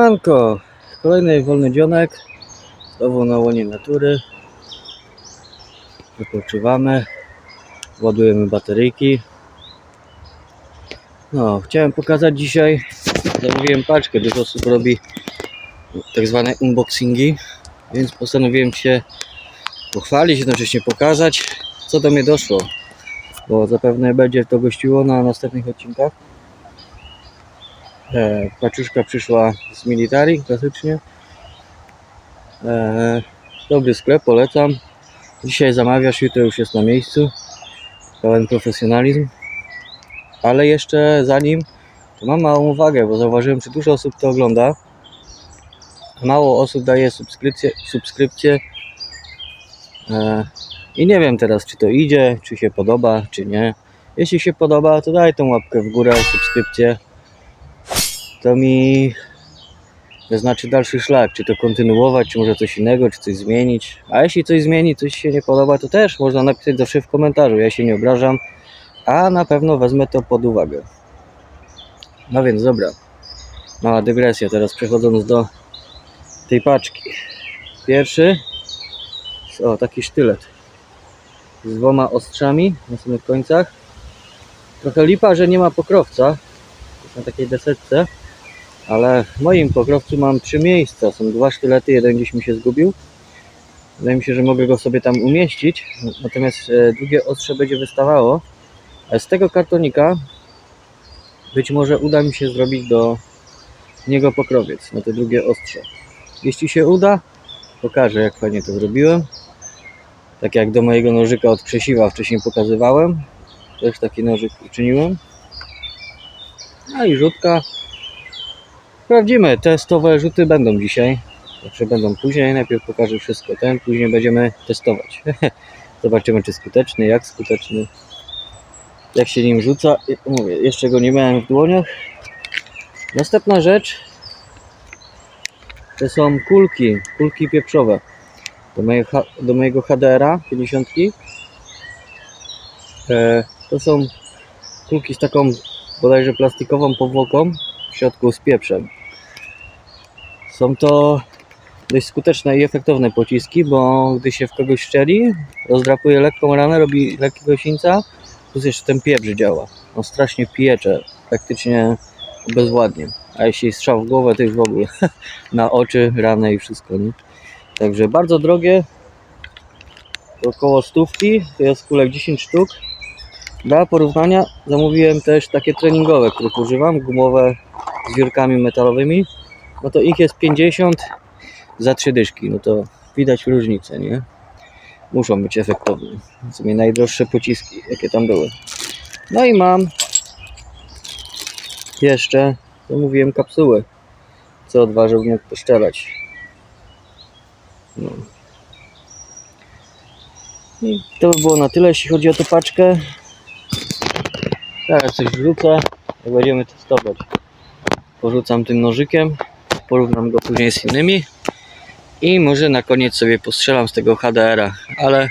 Siemanko, kolejny wolny dzionek, znowu na łonie natury. Wypoczywamy, ładujemy bateryjki. No, chciałem pokazać dzisiaj, zamówiłem paczkę, dużo osób robi tak zwane unboxingi, więc postanowiłem się pochwalić, jednocześnie pokazać, co do mnie doszło, bo zapewne będzie to gościło na następnych odcinkach. E, paczuszka przyszła z Militari, klasycznie. E, dobry sklep, polecam. Dzisiaj zamawiasz, jutro już jest na miejscu. Pełen profesjonalizm. Ale jeszcze zanim, to mam małą uwagę, bo zauważyłem, że dużo osób to ogląda. Mało osób daje subskrypcję, subskrypcję. E, I nie wiem teraz, czy to idzie, czy się podoba, czy nie. Jeśli się podoba, to daj tą łapkę w górę, subskrypcję to mi wyznaczy dalszy szlak, czy to kontynuować, czy może coś innego, czy coś zmienić. A jeśli coś zmieni, coś się nie podoba, to też można napisać zawsze w komentarzu. Ja się nie obrażam, a na pewno wezmę to pod uwagę. No więc dobra, mała dygresja, teraz przechodząc do tej paczki. Pierwszy, o taki sztylet z dwoma ostrzami na samych końcach. Trochę lipa, że nie ma pokrowca, jest na takiej desetce, ale w moim pokrowcu mam trzy miejsca. Są dwa sztylety, jeden gdzieś mi się zgubił. Wydaje mi się, że mogę go sobie tam umieścić, natomiast e, drugie ostrze będzie wystawało. A z tego kartonika być może uda mi się zrobić do niego pokrowiec na te drugie ostrze. Jeśli się uda, pokażę jak fajnie to zrobiłem. Tak jak do mojego nożyka od krzesiwa wcześniej pokazywałem. Też taki nożyk uczyniłem. No i rzutka. Sprawdzimy, testowe rzuty będą dzisiaj. Znaczy będą później, najpierw pokażę wszystko ten, później będziemy testować. Zobaczymy czy skuteczny, jak skuteczny. Jak się nim rzuca. Mówię, jeszcze go nie miałem w dłoniach. Następna rzecz to są kulki, kulki pieprzowe. Do, mojej, H- do mojego HDR-a 50. E, to są kulki z taką bodajże plastikową powłoką w środku z pieprzem. Są to dość skuteczne i efektowne pociski, bo gdy się w kogoś szczeli, rozdrapuje lekką ranę, robi lekkiego sińca, plus jeszcze ten pieprz działa. On strasznie piecze, praktycznie bezładnie. A jeśli strzał w głowę, to już w ogóle na oczy, ranę i wszystko. Nie? Także bardzo drogie, około stówki, to jest kulek 10 sztuk. Dla porównania zamówiłem też takie treningowe, których używam, gumowe z wiórkami metalowymi. No to ich jest 50 za 3 dyszki, no to widać różnicę, nie? Muszą być efektowne. W sumie najdroższe pociski, jakie tam były. No i mam jeszcze, to mówiłem, kapsuły, co odważył mógł poszczelać. No. I to by było na tyle, jeśli chodzi o tę paczkę. Teraz coś wrzucę, jak będziemy testować. Porzucam tym nożykiem, porównam go później z innymi i może na koniec sobie postrzelam z tego HDR-a, ale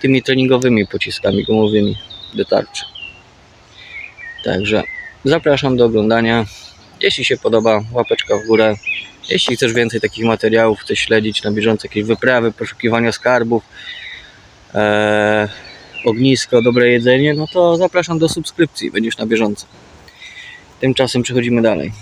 tymi treningowymi pociskami gumowymi dotarczy. Także zapraszam do oglądania. Jeśli się podoba, łapeczka w górę. Jeśli chcesz więcej takich materiałów, chcesz śledzić na bieżąco jakieś wyprawy, poszukiwania skarbów, e, ognisko, dobre jedzenie, no to zapraszam do subskrypcji, będziesz na bieżąco. Tymczasem przechodzimy dalej.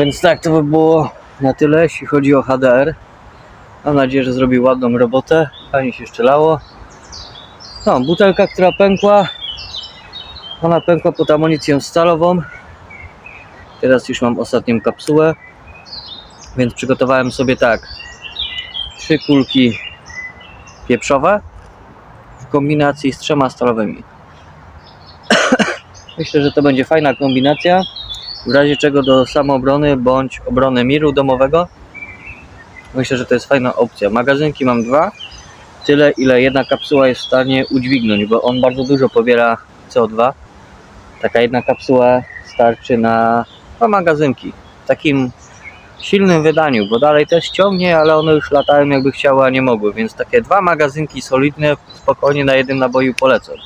Więc tak, to by było na tyle, jeśli chodzi o HDR. Mam nadzieję, że zrobił ładną robotę. Fajnie się strzelało. No, butelka, która pękła. Ona pękła pod amunicją stalową. Teraz już mam ostatnią kapsułę. Więc przygotowałem sobie tak. Trzy kulki pieprzowe w kombinacji z trzema stalowymi. Myślę, że to będzie fajna kombinacja. W razie czego do samoobrony bądź obrony miru domowego. Myślę, że to jest fajna opcja. Magazynki mam dwa. Tyle, ile jedna kapsuła jest w stanie udźwignąć, bo on bardzo dużo pobiera CO2. Taka jedna kapsuła starczy na dwa magazynki. W takim silnym wydaniu, bo dalej też ciągnie, ale one już latają jakby chciały, a nie mogły, więc takie dwa magazynki solidne spokojnie na jednym naboju polecam.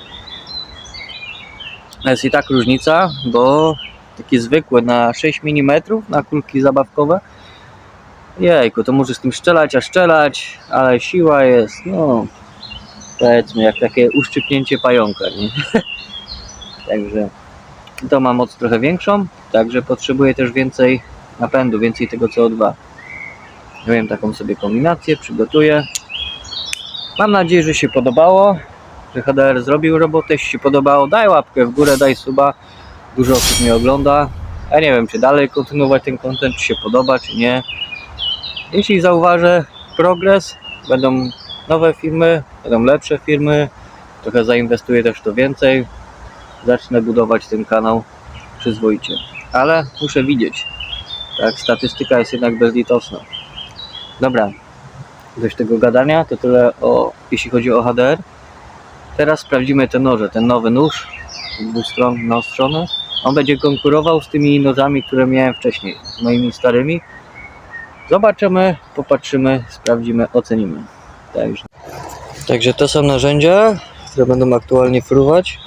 Jest i tak różnica, bo taki zwykły na 6 mm na kulki zabawkowe jejku, to może z tym strzelać, a strzelać, ale siła jest, no powiedzmy jak takie uszczypnięcie pająka, nie? Także to ma moc trochę większą, także potrzebuje też więcej napędu, więcej tego CO2. Ja wiem, taką sobie kombinację przygotuję. Mam nadzieję, że się podobało, że HDR zrobił robotę. Jeśli się podobało, daj łapkę w górę, daj suba. Dużo osób mnie ogląda. Ja nie wiem, czy dalej kontynuować ten content, czy się podoba, czy nie. Jeśli zauważę progres, będą nowe filmy, będą lepsze filmy, trochę zainwestuję też w to więcej. Zacznę budować ten kanał przyzwoicie. Ale muszę widzieć, tak, statystyka jest jednak bezlitosna. Dobra, dość tego gadania, to tyle o, jeśli chodzi o HDR. Teraz sprawdzimy te noże, ten nowy nóż, dwustronny ostrzony. On będzie konkurował z tymi nożami, które miałem wcześniej, z moimi starymi. Zobaczymy, popatrzymy, sprawdzimy, ocenimy. Także, Także to są narzędzia, które będą aktualnie fruwać.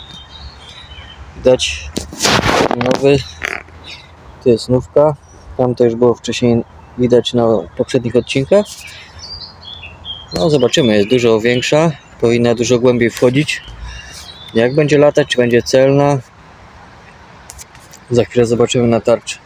Widać nowy, to jest nówka. Tam to już było wcześniej widać na poprzednich odcinkach. No zobaczymy, jest dużo większa, powinna dużo głębiej wchodzić. Jak będzie latać, czy będzie celna? Za chwilę zobaczymy na tarczy.